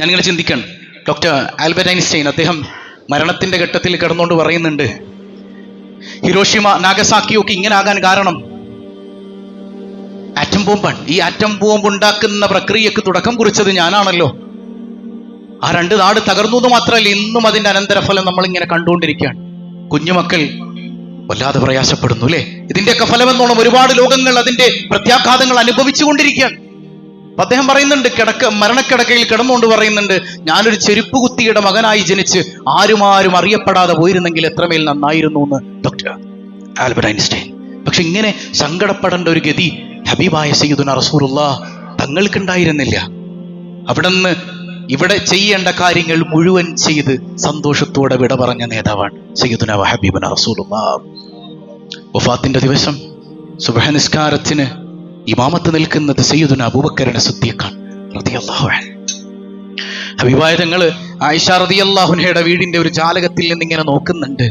ഞാനിങ്ങനെ ചിന്തിക്കണം. Doctor Albert Einstein അദ്ദേഹം മരണത്തിന്റെ ഘട്ടത്തിൽ കിടന്നുകൊണ്ട് പറയുന്നുണ്ട് ഹിരോഷിമ നാഗസാക്കിയൊക്കെ ഇങ്ങനെ ആകാൻ കാരണം ആറ്റം ബോംബാണ്. ഈ ആറ്റം ബോംബ് ഉണ്ടാക്കുന്ന പ്രക്രിയക്ക് തുടക്കം കുറിച്ചത് ഞാനാണല്ലോ. ആ രണ്ട് നാട് തകർന്നു എന്ന് മാത്രമല്ല ഇന്നും അതിന്റെ അനന്തരഫലം നമ്മൾ ഇങ്ങനെ കണ്ടുകൊണ്ടിരിക്കുകയാണ്. കുഞ്ഞുമക്കൾ വല്ലാതെ പ്രയാസപ്പെടുന്നു അല്ലേ? ഇതിന്റെയൊക്കെ ഫലമെന്നോണം ഒരുപാട് ലോകങ്ങൾ അതിന്റെ പ്രത്യാഘാതങ്ങൾ അനുഭവിച്ചു കൊണ്ടിരിക്കുകയാണ് അപ്പൊ അദ്ദേഹം പറയുന്നുണ്ട് കിടക്ക മരണക്കിടക്കയിൽ കിടന്നുകൊണ്ട് പറയുന്നുണ്ട് ഞാനൊരു ചെരുപ്പ് കുത്തിയുടെ മകനായി ജനിച്ച് ആരും ആരും അറിയപ്പെടാതെ പോയിരുന്നെങ്കിൽ എത്രമേൽ നന്നായിരുന്നു എന്ന് ഡോക്ടർ ആൽബർട്ട് ഐൻസ്റ്റൈൻ. പക്ഷെ ഇങ്ങനെ സങ്കടപ്പെടേണ്ട ഒരു ഗതി ഹബീബായ സയ്യിദുന റസൂലുള്ള തങ്ങൾക്കുണ്ടായിരുന്നില്ല. അവിടുന്ന് ഇവിടെ ചെയ്യേണ്ട കാര്യങ്ങൾ മുഴുവൻ ചെയ്ത് സന്തോഷത്തോടെ വിട പറഞ്ഞ നേതാവാണ് സയ്യിദുന ഹബീബുന റസൂലുള്ള വഫാത്തിന്റെ ദിവസം സുബഹനിസ്കാരത്തിന് ഇമാമത്ത് നിൽക്കുന്നത് സയ്യിദുന അബൂബക്കറിന്റെ സുദ്ദീഖാണ് അൻഹു. ഹബീബായ അള്ളാഹുനയുടെ ആയിഷ വീടിന്റെ ഒരു ജാലകത്തിൽ നിന്നിങ്ങനെ നോക്കുന്നുണ്ട്.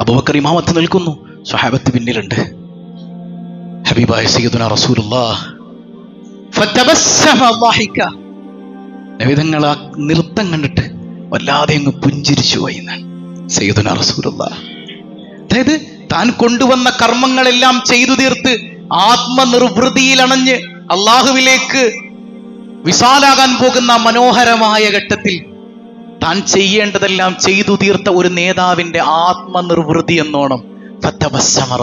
അബൂബക്കർ ഇമാമത്ത് നിൽക്കുന്നു സ്വഹാബത്ത് പിന്നിലുണ്ട്. ഹബീബായ സയ്യിദുന റസൂലുള്ളാഹ് നബിതങ്ങൾ ആ നൃത്തം കണ്ടിട്ട് വല്ലാതെ അങ്ങ് പുഞ്ചിരിച്ചു പോയി സയ്യിദുന റസൂലുള്ളാഹ്. അതായത് താൻ കൊണ്ടുവന്ന കർമ്മങ്ങളെല്ലാം ചെയ്തു തീർത്ത് ആത്മനിർവൃതിയിലണഞ്ഞ് അള്ളാഹുവിലേക്ക് വിശാലാകാൻ പോകുന്ന മനോഹരമായ ഘട്ടത്തിൽ താൻ ചെയ്യേണ്ടതെല്ലാം ചെയ്തു തീർത്ത ഒരു നേതാവിന്റെ ആത്മനിർവൃതി എന്നോണം ഫത്തബസ്സമ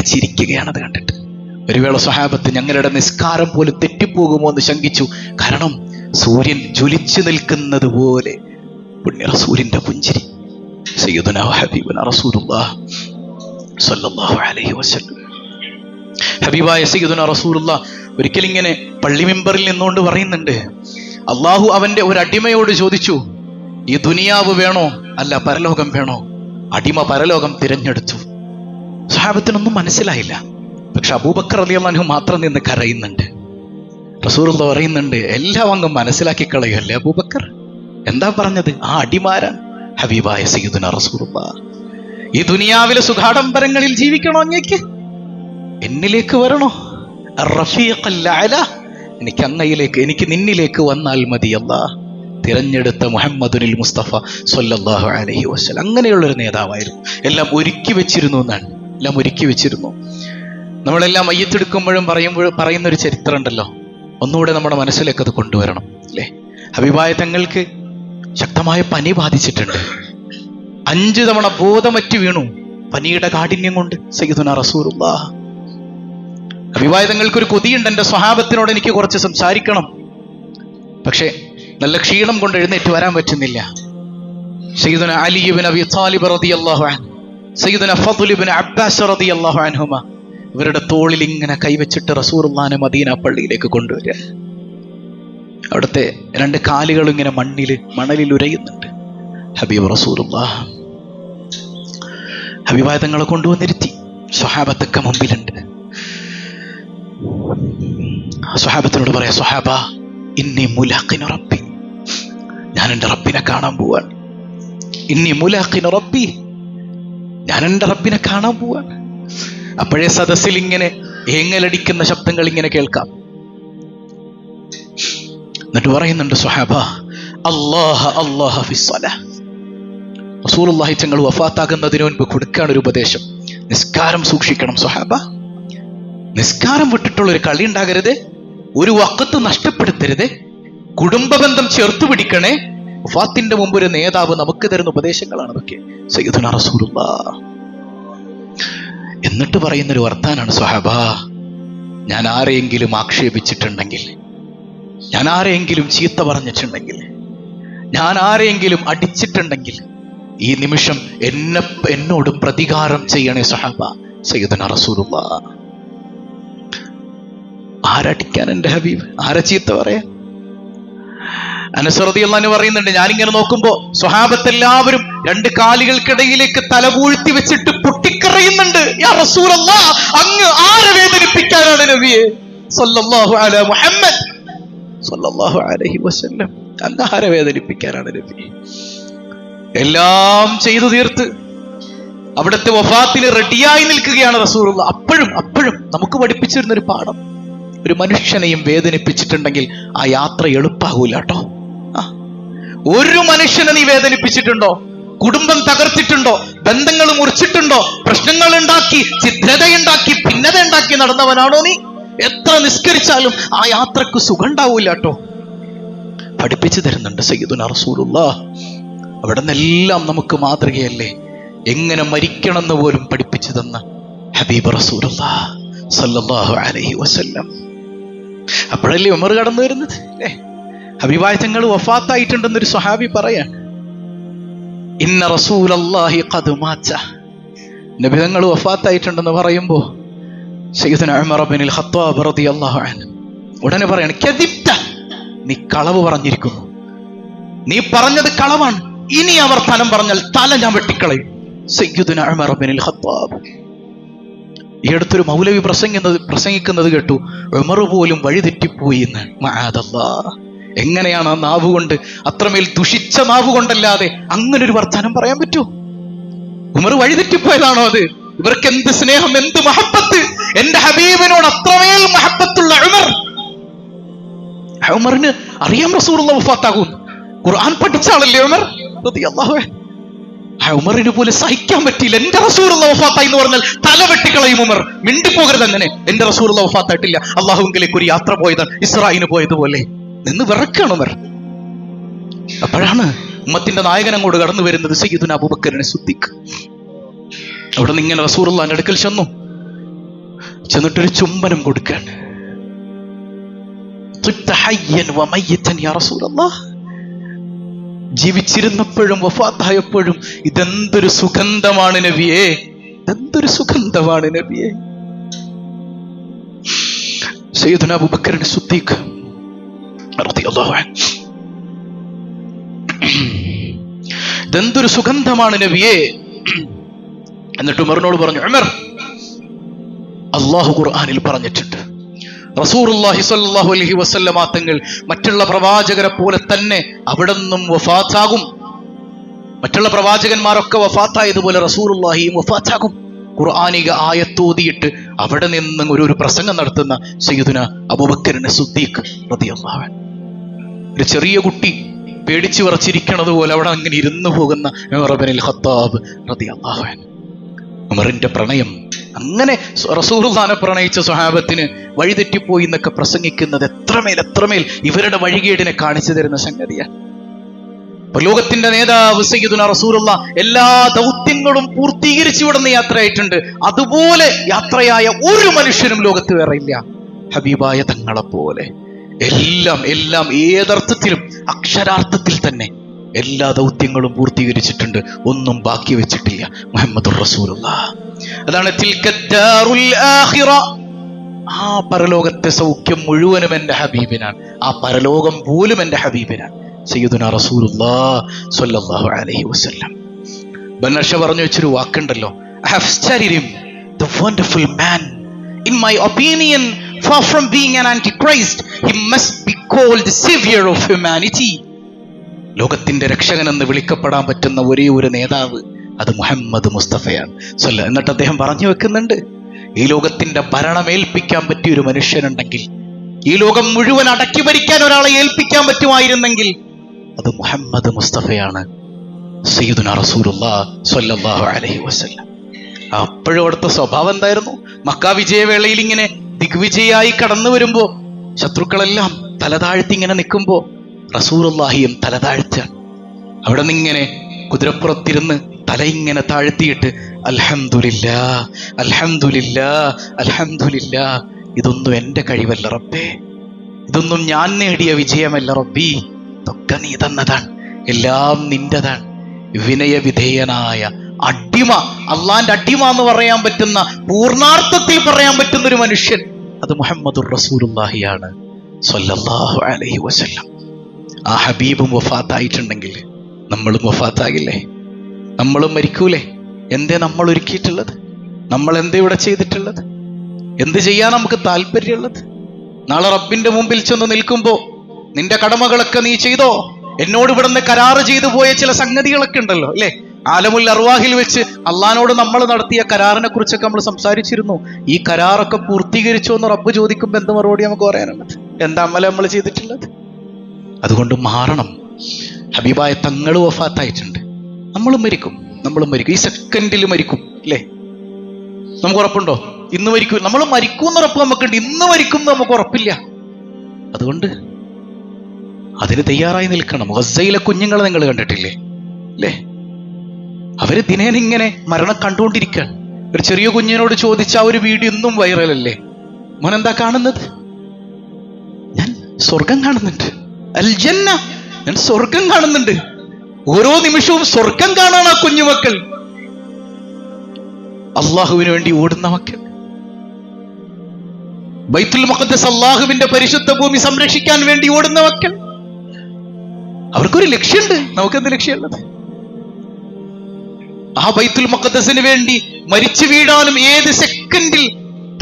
ചിരിക്കുകയാണത് കണ്ടിട്ട്. ഒരു വേള സ്വഹാബത്ത് ഞങ്ങളുടെ നിസ്കാരം പോലും തെറ്റിപ്പോകുമോ എന്ന് ശങ്കിച്ചു. കാരണം സൂര്യൻ ജ്വലിച്ചു നിൽക്കുന്നത് പോലെ പുണ്യ റസൂലിന്റെ പുഞ്ചിരി. സയ്യിദുന റസൂലുള്ളാഹ് സ്വല്ലല്ലാഹു അലൈഹി വസല്ലം. ഹബീബായ റസൂലുള്ള ഒരിക്കൽ ഇങ്ങനെ പള്ളി മെമ്പറിൽ നിന്നുകൊണ്ട് പറയുന്നുണ്ട് അള്ളാഹു അവന്റെ ഒരു അടിമയോട് ചോദിച്ചു ഈ ദുനിയാവ് വേണോ? അല്ല പരലോകം വേണോ? അടിമ പരലോകം തിരഞ്ഞെടുത്തു. സഹാബത്തിനൊന്നും മനസ്സിലായില്ല. പക്ഷെ അബൂബക്കർ അലി അള്ളാഹു മാത്രം നിന്ന് കരയുന്നുണ്ട്. റസൂറുള്ള പറയുന്നുണ്ട് എല്ലാം അങ്ങ് മനസ്സിലാക്കി കളയല്ലേ അബൂബക്കർ? എന്താ പറഞ്ഞത്? ആ അടിമാരാൻ ഹബീബായ സയ്യിദുന റസൂറുള്ള ഈ ദുനിയാവിലെ സുഖാഡംബരങ്ങളിൽ ജീവിക്കണോ അങ്ങേക്ക്? എന്നിലേക്ക് വരണോ? റഫീഖല്ല. എനിക്ക് അങ്ങയിലേക്ക് എനിക്ക് നിന്നിലേക്ക് വന്നാൽ മതിയല്ല. തിരഞ്ഞെടുത്ത മുഹമ്മദുനിൽ മുസ്തഫ സൊല്ലാഹു അലഹി വസല്ലം. അങ്ങനെയുള്ളൊരു നേതാവായിരുന്നു. എല്ലാം ഒരുക്കി വെച്ചിരുന്നു എന്നാണ്. എല്ലാം ഒരുക്കി വെച്ചിരുന്നു. നമ്മളെല്ലാം മയ്യത്തെടുക്കുമ്പോഴും പറയുമ്പോഴും പറയുന്ന ഒരു ചരിത്രം ഉണ്ടല്ലോ ഒന്നുകൂടെ നമ്മുടെ മനസ്സിലേക്ക് അത് കൊണ്ടുവരണം അല്ലേ? അഭിപ്രായ തങ്ങൾക്ക് ശക്തമായ പനി ബാധിച്ചിട്ടുണ്ട്. അഞ്ച് തവണ ബോധമറ്റ് വീണു. പനിയുടെ കാഠിന്യം കൊണ്ട് സയ്യിദുന അഭിവാദങ്ങൾക്ക് ഒരു കൊതിയുണ്ട്. എന്റെ സ്വഭാവത്തിനോട് എനിക്ക് കുറച്ച് സംസാരിക്കണം. പക്ഷേ നല്ല ക്ഷീണം കൊണ്ട് എഴുന്നേറ്റ് വരാൻ പറ്റുന്നില്ല. സയ്യിദുന അലിബിൻ അബി താലിബ് റളിയല്ലാഹു അൻഹു സയ്യിദുന ഇബ്നു അബ്ബാസ് റളിയല്ലാഹു അൻഹുമ ഇവരുടെ തോളിൽ ഇങ്ങനെ കൈവച്ചിട്ട് റസൂറുല്ലാനെ മദീന പള്ളിയിലേക്ക് കൊണ്ടുവരിക. അവിടുത്തെ രണ്ട് കാലുകളും ഇങ്ങനെ മണ്ണിൽ മണലിൽ ഉരയുന്നുണ്ട്. ഹബീബ് റസൂലുള്ളാഹ്. തങ്ങളെ കൊണ്ടുവന്നിരുത്തി. സ്വഹാബത്തൊക്കെ മുമ്പിലുണ്ട്. സ്വഹാബത്തിനോട് പറയാ സ്വഹാബ ഇന്നി മുലാഖിന് റബ്ബി. ഞാൻ എന്റെ റബ്ബിനെ കാണാൻ പോവാണ്. ഇന്നി മുലാഖിന് റബ്ബി. ഞാൻ എന്റെ റബ്ബിനെ കാണാൻ പോവാണ്. അപ്പോഴേ സദസ്സിൽ ഇങ്ങനെ ഏങ്ങലടിക്കുന്ന ശബ്ദങ്ങൾ ഇങ്ങനെ കേൾക്കാം. എന്നിട്ട് പറയുന്നുണ്ട് സ്വഹാബ അള്ളാഹ അല്ലാഹ ഫിസ്സല റസൂലുള്ളാഹി തങ്ങൾ വഫാത്താകുന്നതിന് മുൻപ് കൊടുക്കാണ് ഒരു ഉപദേശം. നിസ്കാരം സൂക്ഷിക്കണം സുഹാബ നിസ്കാരം വിട്ടിട്ടുള്ള ഒരു കളി ഉണ്ടാകരുത്. ഒരു വക്കത്ത് നഷ്ടപ്പെടുത്തരുത്. കുടുംബ ബന്ധം ചേർത്ത് പിടിക്കണേ. വഫാത്തിന്റെ മുമ്പ് ഒരു നേതാവ് നമുക്ക് തരുന്ന ഉപദേശങ്ങളാണ് അതൊക്കെ. സയ്യിദുന റസൂലുള്ള. എന്നിട്ട് പറയുന്ന ഒരു വർത്താനാണ് സുഹാബ ഞാൻ ആരെയെങ്കിലും ആക്ഷേപിച്ചിട്ടുണ്ടെങ്കിൽ ഞാൻ ആരെയെങ്കിലും ചീത്ത പറഞ്ഞിട്ടുണ്ടെങ്കിൽ ഞാൻ ആരെയെങ്കിലും അടിച്ചിട്ടുണ്ടെങ്കിൽ ഈ നിമിഷം എന്നെ എന്നോട് പ്രതികാരം ചെയ്യണേ സഹാബ സയ്യിദന റസൂലുള്ള. ആരടിക്കാൻ എന്റെ ഹബീബ്? ആരെ ചീത്ത പറയാ അനസറതി അള്ളഹാന് പറയുന്നുണ്ട് ഞാനിങ്ങനെ നോക്കുമ്പോ സ്വഹാബത്ത് എല്ലാവരും രണ്ട് കാലുകൾക്കിടയിലേക്ക് തലപൂഴ്ത്തി വെച്ചിട്ട് പൊട്ടിക്കറയുന്നുണ്ട്. യാ അങ്ങ് ആരെ വേദനിപ്പിക്കാനാണ് നബിയെ? സല്ലല്ലാഹു മുഹമ്മദ്. അലൈഹി വസല്ലം. ആരെ വേദനിപ്പിക്കാനാണ് നബി എല്ലാം ചെയ്തു തീർത്ത് അവിടുത്തെ വഫാത്തിന് റെഡിയായി നിൽക്കുകയാണ് റസൂറുള്ള അപ്പോഴും അപ്പോഴും നമുക്ക് പഠിപ്പിച്ചിരുന്ന ഒരു പാഠം. ഒരു മനുഷ്യനെയും വേദനിപ്പിച്ചിട്ടുണ്ടെങ്കിൽ ആ യാത്ര എളുപ്പാകൂല കേട്ടോ. ഒരു മനുഷ്യനെ നീ വേദനിപ്പിച്ചിട്ടുണ്ടോ? കുടുംബം തകർത്തിട്ടുണ്ടോ? ബന്ധങ്ങൾ മുറിച്ചിട്ടുണ്ടോ? പ്രശ്നങ്ങൾ ഉണ്ടാക്കി ഛിദ്രതയുണ്ടാക്കി ഭിന്നത ഉണ്ടാക്കി നടന്നവനാണോ നീ? എത്ര നിസ്കരിച്ചാലും ആ യാത്രയ്ക്ക് സുഖം ഉണ്ടാവൂല കേട്ടോ. പഠിപ്പിച്ചു തരുന്നുണ്ട് സയ്യിദുന റസൂലുള്ള. അവിടെ നിന്നെല്ലാം നമുക്ക് മാതൃകയല്ലേ? എങ്ങനെ മരിക്കണമെന്ന് പോലും പഠിപ്പിച്ചു തന്ന ഹബീബ് സല്ലല്ലാഹു അലൈഹി വസല്ലം. അപ്പോഴല്ലേ ഉമർ കടന്നു വരുന്നത് അല്ലേ? ഹബീബായ തങ്ങൾ വഫാത്തായിട്ടുണ്ടെന്നൊരു സ്വഹാബി പറയാണ്. ഇന്ന റസൂലല്ലാഹി ഖദ് മാച്ച. നബി തങ്ങൾ വഫാത്തായിട്ടുണ്ടെന്ന് പറയുമ്പോ സയ്യിദുന ഉമർ ഖത്താബ് റളിയല്ലാഹു ഉടനെ പറയാണ് കദിബ്ത നീ കളവ് പറഞ്ഞിരിക്കുന്നു. നീ പറഞ്ഞത് കളവാണ്. ഇനി അവർ ഫലം പറഞ്ഞാൽ തല ഞാൻ വെട്ടിക്കളയും. സയ്യിദുന ഉമർ ഖത്താബ്. മൗലവി പ്രസംഗിക്കുന്നത് പ്രസംഗിക്കുന്നത് കേട്ടു ഉമർ പോലും വഴിതെറ്റിപ്പോയി എന്ന്. എങ്ങനെയാണ് ആ നാവ് കൊണ്ട് അത്രമേൽ ദുഷിച്ച നാവ് കൊണ്ടല്ലാതെ അങ്ങനെ ഒരു വർത്തമാനം പറയാൻ പറ്റൂ? ഉമർ വഴിതെറ്റിപ്പോയതാണോ അത്? ഇവർക്ക് എന്ത് സ്നേഹം എന്ത് മഹബത്ത്? എന്റെ ഹബീബിനോട് അത്രമേൽ മഹബത്തുള്ള ഉമർ. ഉമറിന് അറിയാം റസൂർ വഫാത്താകും. ഖുർആൻ പഠിച്ച ആളല്ലേ ഉമർ? ഉമറിന് പോലെ സഹിക്കാൻ പറ്റിയില്ല. എന്റെ റസൂറുള്ള വഫാത്തായി എന്ന് പറഞ്ഞാൽ തല വെട്ടിക്കളയും ഉമർ. മിണ്ടിപ്പോകരുത് അങ്ങനെ. എന്റെ റസൂറുള്ള വഫാത്തായിട്ടില്ല. അള്ളാഹുങ്കിലേക്ക് ഒരു യാത്ര പോയതാണ്. ഇസ്രായിന് പോയതുപോലെ. നിന്ന് വിറക്കാണ് ഉമർ. അപ്പോഴാണ് ഉമ്മത്തിന്റെ നായകൻ അങ്ങോട്ട് കടന്നു വരുന്നത് സയ്യിദുന അബുബക്കറിനെ സുദ്ദിഖ്. അവിടെ നിന്ന് ഇങ്ങനെ റസൂറുള്ളാന്റെ അടുക്കൽ ചെന്നു. ചെന്നിട്ടൊരു ചുംബനം കൊടുക്കാൻ. തൃപ്ത യാ റസൂലല്ലാഹ് ജീവിച്ചിരുന്നപ്പോഴും വഫാത്തായപ്പോഴും ഇതെന്തൊരു സുഗന്ധമാണ് നബിയെ? എന്തൊരു സുഗന്ധമാണ് നബിയെ? സയ്യിദുന. ഇതെന്തൊരു സുഗന്ധമാണ് നബിയെ? എന്നിട്ട് ഉമറിനോട് പറഞ്ഞു ഉമർ അള്ളാഹു ഖുർആാനിൽ പറഞ്ഞിട്ടുണ്ട് റസൂറുല്ലാഹി സ്വല്ലല്ലാഹു അലൈഹി മറ്റുള്ള പ്രവാചകരെ പോലെ തന്നെ അവിടെ നിന്നും വഫാത്താകും മറ്റുള്ള പ്രവാചകന്മാരൊക്കെ വഫാത്തായതുപോലെ റസൂറുല്ലാഹിയും വഫാത്താകും ഖുർആാനിക ആയത്തോതിയിട്ട് അവിടെ നിന്ന് ഒരു ഒരു പ്രസംഗം നടത്തുന്ന സയ്യിദുന അബുബക്കറിനെ സുദ്ദീഖ് റളിയല്ലാഹു അൻഹു. ഒരു ചെറിയ കുട്ടി പേടിച്ചു വിറച്ചിരിക്കണത് പോലെ അവിടെ അങ്ങനെ ഇരുന്നു പോകുന്ന ഖത്താബ് റളിയല്ലാഹു അൻഹു. ഉമറിന്റെ പ്രണയം അങ്ങനെ റസൂറുല്ലാനെ പ്രണയിച്ച സ്വഹാബത്തിന് വഴിതെറ്റിപ്പോയി എന്നൊക്കെ പ്രസംഗിക്കുന്നത് എത്രമേൽ എത്രമേൽ ഇവരുടെ വഴികേടിനെ കാണിച്ചു തരുന്ന സംഗതിയാണ്. ലോകത്തിന്റെ നേതാവ് സയ്യിദുന റസൂലുള്ള എല്ലാ ദൗത്യങ്ങളും പൂർത്തീകരിച്ചു വിടുന്ന യാത്രയായിട്ടുണ്ട്. അതുപോലെ യാത്രയായ ഒരു മനുഷ്യനും ലോകത്ത് വേറെ ഇല്ല. ഹബീബായ തങ്ങളെ പോലെ. എല്ലാം എല്ലാം ഏതർത്ഥത്തിലും അക്ഷരാർത്ഥത്തിൽ തന്നെ എല്ലാ ദൗത്യങ്ങളും പൂർത്തീകരിച്ചിട്ടുണ്ട്. ഒന്നും ബാക്കി വെച്ചിട്ടില്ല. മുഹമ്മദ് റസൂലുള്ള. അതാണ്. ആ പരലോകത്തെ സൗഖ്യം മുഴുവനും എന്റെ ഹബീബിനാണ്. ആ പരലോകം പോലും എന്റെ ഹബീബിനാണ്. സയ്യിദുന റസൂലുള്ളാ സ്വല്ലല്ലാഹു അലൈഹി വസല്ലം. ബന്നഷ പറഞ്ഞു വെച്ചൊരു വാക്കുണ്ടല്ലോ. I have studied the wonderful man in my opinion far from being an antichrist, he must be called the savior of humanity. ലോകത്തിന്റെ രക്ഷകൻ എന്ന് വിളിക്കപ്പെടാൻ പറ്റുന്ന ഒരേ ഒരു നേതാവ് അത് മുഹമ്മദ് മുസ്തഫയാണ്. സല്ല എന്നിട്ട് അദ്ദേഹം പറഞ്ഞു വെക്കുന്നുണ്ട് ഈ ലോകത്തിന്റെ ഭരണം ഏൽപ്പിക്കാൻ പറ്റിയ ഒരു മനുഷ്യനുണ്ടെങ്കിൽ ഈ ലോകം മുഴുവൻ അടക്കി ഭരിക്കാൻ ഒരാളെ ഏൽപ്പിക്കാൻ പറ്റുമായിരുന്നെങ്കിൽ അത് മുഹമ്മദ് മുസ്തഫയാണ്. സയ്യിദുന അലൈഹി വസല്ലം. അപ്പോഴും അവിടുത്തെ സ്വഭാവം എന്തായിരുന്നു? മക്ക വിജയവേളയിൽ ഇങ്ങനെ ദിഗ്വിജയായി കടന്നു വരുമ്പോ ശത്രുക്കളെല്ലാം തലതാഴ്ത്തി ഇങ്ങനെ നിൽക്കുമ്പോ റസൂറുല്ലാഹിയും തലതാഴ്ത്താണ് അവിടെ നിന്നിങ്ങനെ കുതിരപ്പുറത്തിരുന്ന് തല ഇങ്ങനെ താഴ്ത്തിയിട്ട് അൽഹംദുലില്ലാ അൽഹംദുലില്ലാ അൽഹംദുലില്ലാ. ഇതൊന്നും എന്റെ കഴിവല്ല റബ്ബേ. ഇതൊന്നും ഞാൻ നേടിയ വിജയമല്ല റബ്ബി. ഇതൊക്കെ നീ തന്നതാണ്. എല്ലാം നിന്റെതാണ്. വിനയവിധേയനായ അടിമ. അള്ളാന്റെ അടിമ എന്ന് പറയാൻ പറ്റുന്ന പൂർണാർത്ഥത്തിൽ പറയാൻ പറ്റുന്ന ഒരു മനുഷ്യൻ അത് മുഹമ്മദുർ റസൂലുള്ളാഹിയാണ് അലൈഹി വസല്ലം. ആ ഹബീബും വഫാത്തായിട്ടുണ്ടെങ്കിൽ നമ്മളും വഫാത്താകില്ലേ? നമ്മളും മരിക്കൂലേ? എന്തേ നമ്മൾ ഒരുക്കിയിട്ടുള്ളത്? നമ്മൾ എന്തേ ഇവിടെ ചെയ്തിട്ടുള്ളത്? എന്ത് ചെയ്യാൻ നമുക്ക് താല്പര്യമുള്ളത്? നാളെ റബ്ബിന്റെ മുമ്പിൽ ചെന്ന് നിൽക്കുമ്പോൾ നിന്റെ കടമകളൊക്കെ നീ ചെയ്തോ? എന്നോട് ഇവിടുന്ന് കരാറ് ചെയ്തു പോയ ചില സംഗതികളൊക്കെ ഉണ്ടല്ലോ അല്ലേ? ആലമുൽ അർവാഹിൽ വെച്ച് അള്ളഹാനോട് നമ്മൾ നടത്തിയ കരാറിനെ കുറിച്ചൊക്കെ നമ്മൾ സംസാരിച്ചിരുന്നു. ഈ കരാറൊക്കെ പൂർത്തീകരിച്ചോ എന്ന് റബ്ബ് ചോദിക്കുമ്പോൾ എന്ത് മറുപടി നമുക്ക് പറയാനുള്ളത്? എന്താ അമ്മല നമ്മൾ ചെയ്തിട്ടുള്ളത്? അതുകൊണ്ട് മാറണം. ഹബീബായ തങ്ങൾ വഫാത്തായിട്ടുണ്ട്. നമ്മളും മരിക്കും. നമ്മളും മരിക്കും. ഈ സെക്കൻഡിൽ മരിക്കും അല്ലേ? നമുക്ക് ഉറപ്പുണ്ടോ? ഇന്ന് മരിക്കും. നമ്മൾ മരിക്കും ഉറപ്പ് നമുക്കുണ്ട്. ഇന്ന് മരിക്കും നമുക്ക് ഉറപ്പില്ല. അതുകൊണ്ട് അതിന് തയ്യാറായി നിൽക്കണം. ഗസയിലെ കുഞ്ഞുങ്ങളെ നിങ്ങൾ കണ്ടിട്ടില്ലേ? അല്ലേ? അവർ ദിനേന ഇങ്ങനെ മരണം കണ്ടുകൊണ്ടിരിക്കുകയാണ് ഒരു ചെറിയ കുഞ്ഞിനോട് ചോദിച്ച ആ ഒരു വീഡിയോ ഇന്നും വൈറലല്ലേ? മോൻ എന്താ കാണുന്നത്? ഞാൻ സ്വർഗം കാണുന്നുണ്ട്. അൽജന്ന! ഞാൻ സ്വർഗം കാണുന്നുണ്ട്. ഓരോ നിമിഷവും സ്വർഗം കാണാൻ ആ കുഞ്ഞുമക്കൾ. അള്ളാഹുവിന് വേണ്ടി ഓടുന്ന മക്കൾ. ബൈത്തുൽ മുഖദ്ദസ് അള്ളാഹുവിന്റെ പരിശുദ്ധ ഭൂമി സംരക്ഷിക്കാൻ വേണ്ടി ഓടുന്ന മക്കൾ. അവർക്കൊരു ലക്ഷ്യമുണ്ട്. നമുക്കെന്ത് ലക്ഷ്യമുള്ളത്? ആ ബൈത്തുൽ മുഖദ്സിന് വേണ്ടി മരിച്ചു വീഴാനും ഏത് സെക്കൻഡിൽ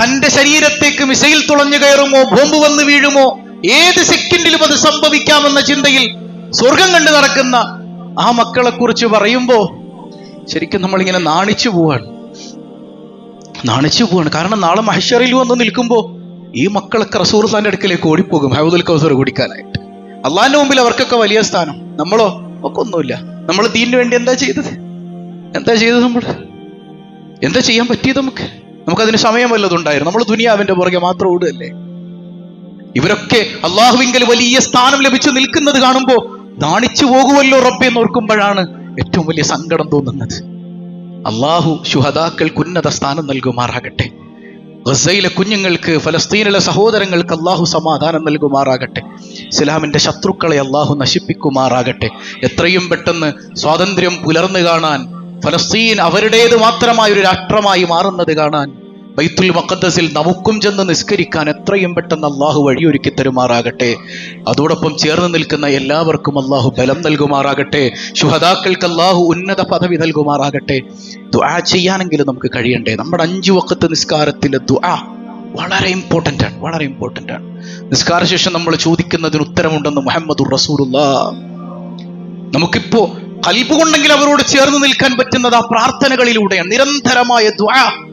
തന്റെ ശരീരത്തേക്ക് മിസൈൽ തുളഞ്ഞു കയറുമോ ബോംബ് വന്ന് വീഴുമോ ഏത് സെക്കൻഡിലും അത് സംഭവിക്കാമെന്ന ചിന്തയിൽ സ്വർഗം കണ്ടു നടക്കുന്ന ആ മക്കളെ കുറിച്ച് പറയുമ്പോ ശരിക്കും നമ്മളിങ്ങനെ നാണിച്ചു പോവാണ്. നാണിച്ചു പോവാണ്. കാരണം നാളെ മഹഷറിൽ വന്ന് നിൽക്കുമ്പോ ഈ മക്കളൊക്കെ റസൂർ സാന്റെ അടുക്കലേക്ക് ഓടിപ്പോകും. ഹൗദുൽ കൗസർ കുടിക്കാനായിട്ട്. അള്ളാഹിന്റെ മുമ്പിൽ അവർക്കൊക്കെ വലിയ സ്ഥാനം. നമ്മളോ? ഒക്കെ ഒന്നുമില്ല. നമ്മൾ ദീനിന് വേണ്ടി എന്താ ചെയ്തത്? എന്താ ചെയ്തത് നമ്മൾ? എന്താ ചെയ്യാൻ പറ്റിയത് നമുക്ക്? നമുക്കതിന് സമയം വല്ലതുണ്ടായിരുന്നു. നമ്മൾ ദുനിയാവിന്റെ പുറകെ മാത്രം ഓടുകയല്ലേ? ഇവരൊക്കെ അള്ളാഹുവിങ്കൽ വലിയ സ്ഥാനം ലഭിച്ചു നിൽക്കുന്നത് കാണുമ്പോ നാണിച്ചു പോകുമല്ലോ റബ്ബെ എന്ന് ഓർക്കുമ്പോഴാണ് ഏറ്റവും വലിയ സങ്കടം തോന്നുന്നത്. അള്ളാഹു ശുഹദാക്കൾക്ക് ഉന്നത സ്ഥാനം നൽകുമാറാകട്ടെ. ഗസയിലെ കുഞ്ഞുങ്ങൾക്ക് ഫലസ്തീനിലെ സഹോദരങ്ങൾക്ക് അള്ളാഹു സമാധാനം നൽകുമാറാകട്ടെ. ഇസ്ലാമിന്റെ ശത്രുക്കളെ അള്ളാഹു നശിപ്പിക്കുമാറാകട്ടെ. എത്രയും പെട്ടെന്ന് സ്വാതന്ത്ര്യം പുലർന്നു കാണാൻ ഫലസ്തീൻ അവരുടേത് മാത്രമായ ഒരു രാഷ്ട്രമായി മാറുന്നത് കാണാൻ ബൈത്തുൽ മക്കദ്സിൽ നമുക്കും ചെന്ന് നിസ്കരിക്കാൻ എത്രയും പെട്ടെന്ന് അള്ളാഹു വഴിയൊരുക്കി തരുമാറാകട്ടെ. അതോടൊപ്പം ചേർന്ന് നിൽക്കുന്ന എല്ലാവർക്കും അള്ളാഹു ബലം നൽകുമാറാകട്ടെ. ശുഹദാക്കൾക്ക് അള്ളാഹു ഉന്നത പദവി നൽകുമാറാകട്ടെ. ദുആ ചെയ്യാനെങ്കിലും നമുക്ക് കഴിയണ്ടേ. നമ്മുടെ അഞ്ചു വക്കത്ത് നിസ്കാരത്തിലെ ദുആ വളരെ ഇമ്പോർട്ടന്റ് ആണ് വളരെ ഇമ്പോർട്ടന്റ് ആണ്. നിസ്കാര ശേഷം നമ്മൾ ചോദിക്കുന്നതിന് ഉത്തരമുണ്ടെന്ന് മുഹമ്മദ് റസൂലുള്ള. നമുക്കിപ്പോ കൽപ്പുകൊണ്ടെങ്കിൽ അവരോട് ചേർന്ന് നിൽക്കാൻ പറ്റുന്നത് ആ പ്രാർത്ഥനകളിലൂടെയാണ്. നിരന്തരമായ ദ്വാ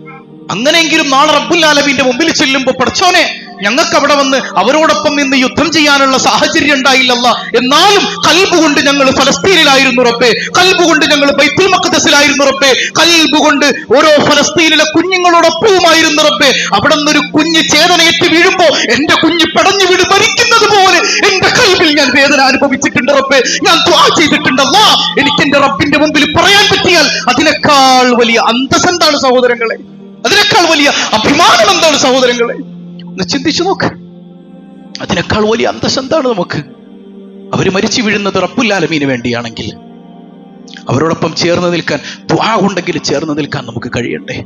അങ്ങനെയെങ്കിലും നാളെ റബ്ബുൽ ആലമീന്റെ മുമ്പിൽ ചെല്ലുമ്പോൾ പഠിച്ചോനെ ഞങ്ങൾക്ക് അവിടെ വന്ന് അവരോടൊപ്പം നിന്ന് യുദ്ധം ചെയ്യാനുള്ള സാഹചര്യം ഉണ്ടായില്ലല്ല. എന്നാലും കൽബുകൊണ്ട് ഞങ്ങൾ ഫലസ്തീനിലായിരുന്നു റബ്ബേ. കൽബുകൊണ്ട് ഞങ്ങൾ ബൈത്തുൽ മക്കദസിലായിരുന്നു റബ്ബേ. കൽബുകൊണ്ട് ഓരോ ഫലസ്തീനിലെ കുഞ്ഞുങ്ങളോടൊപ്പവുമായിരുന്നു റബ്ബേ. അവിടെ നിന്നൊരു കുഞ്ഞ് ചേതനയേറ്റ് വീഴുമ്പോ എന്റെ കുഞ്ഞ് പടഞ്ഞു വീട് മരിക്കുന്നത് പോലെ എന്റെ കൽബിൽ ഞാൻ വേദന അനുഭവിച്ചിട്ടുണ്ട് റബ്ബേ. ഞാൻ ദ്വാ ചെയ്തിട്ടുണ്ടല്ല. എനിക്ക് എന്റെ റബ്ബിന്റെ മുമ്പിൽ പറയാൻ പറ്റിയാൽ അതിനേക്കാൾ വലിയ അന്തസ്സെന്താണ് സഹോദരങ്ങളെ? അതിനേക്കാൾ വലിയ അഭിമാനം എന്താണ് സഹോദരങ്ങളെ? ഒന്ന് ചിന്തിച്ചു നോക്ക്. അതിനേക്കാൾ വലിയ അന്തസ് എന്താണ് നമുക്ക്? അവർ മരിച്ചു വീഴുന്നത് റബ്ബുല്ലാലമീന് വേണ്ടിയാണെങ്കിൽ അവരോടൊപ്പം ചേർന്ന് നിൽക്കാൻ ദ്വാ ഉണ്ടെങ്കിൽ ചേർന്ന് നിൽക്കാൻ നമുക്ക് കഴിയട്ടെ.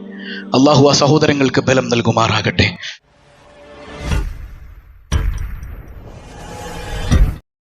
അള്ളാഹു ആ സഹോദരങ്ങൾക്ക് ബലം നൽകുമാറാകട്ടെ.